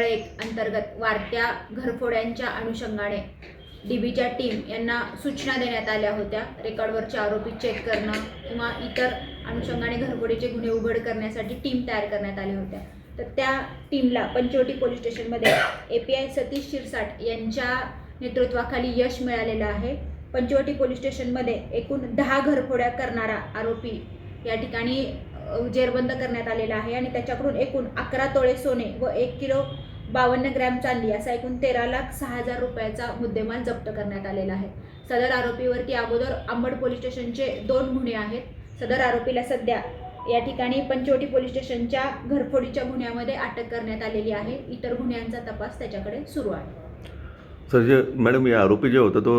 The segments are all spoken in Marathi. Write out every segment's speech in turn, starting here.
एक अंतर्गत वाढत्या घरफोड्यांच्या अनुषंगाने डीबीच्या टीम यांना सूचना देण्यात आल्या होत्या. रेकॉर्डवरचे आरोपी चेक करणं किंवा इतर अनुषंगाने घरफोडीचे गुन्हे उघड करण्यासाठी टीम तयार करण्यात आल्या होत्या. तर त्या टीमला पंचवटी पोलीस स्टेशनमध्ये A P I Satish Shirsat यांच्या नेतृत्वाखाली यश मिळालेलं आहे. पंचवटी पोलीस स्टेशनमध्ये एकूण दहा घरफोड्या करणारा आरोपी या ठिकाणी जेरबंद करण्यात आलेला आहे आणि त्याच्याकडून एकूण अकरा तोळे सोने व एक किलो बावन्न ग्रॅम चांदी असा एकूण तेरा लाख सहा हजार रुपयाचा मुद्देमाल जप्त करण्यात आलेला आहे. सदर आरोपीवरती अगोदर अंबड पोलीस स्टेशनचे दोन गुन्हे आहेत. सदर आरोपीला सध्या या ठिकाणी पंचवटी पोलीस स्टेशनच्या घरफोडीच्या गुन्ह्यामध्ये अटक करण्यात आलेली आहे. इतर गुन्ह्यांचा तपास त्याच्याकडे सुरू आहे. सर जे मॅडम या आरोपी जे होता तो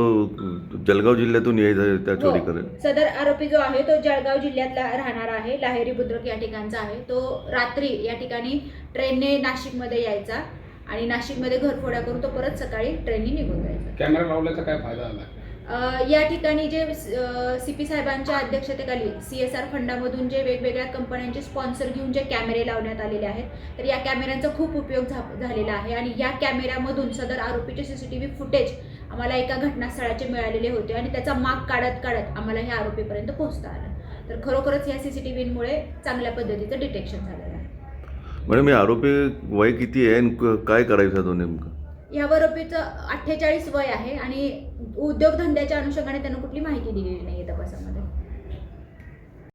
जळगाव जिल्ह्यातून यायचा त्या चोरी हो. करेल सदर आरोपी जो आहे तो जळगाव जिल्ह्यातला राहणार आहे. लाहेरी बुद्रुक या ठिकाणचा आहे. तो रात्री या ठिकाणी ट्रेनने नाशिकमध्ये यायचा आणि नाशिकमध्ये घरफोड्या करून तो परत सकाळी ट्रेनने निघून जायचा. कॅमेरा लावल्याचा काय फायदा झाला? या ठिकाणी जे सी पी साहेबांच्या अध्यक्षतेखाली सी एस आर फंडामधून जे वेगवेगळ्या कंपन्यांचे स्पॉन्सर घेऊन जे कॅमेरे लावण्यात आलेले आहेत तर या कॅमेऱ्यांचा खूप उपयोग झा- झालेला आहे आणि या कॅमेऱ्यामधून सदर आरोपीचे C C T V footage आम्हाला एका घटनास्थळाचे मिळालेले होते आणि त्याचा माग काढत काढत आम्हाला ह्या आरोपीपर्यंत पोहोचता आलं. तर खरोखरच या सी सी टी व्हीमुळे चांगल्या पद्धतीचं डिटेक्शन झालेलं आहे. मॅडम आरोपी वय किती आहे आणि काय करायचं तो नेमकं? या आरोपीचं अठ्ठेचाळीस वय आहे आणि उद्योगधंद्याच्या अनुषंगाने त्यांना कुठली माहिती दिलेली नाही आहे तपासामध्ये.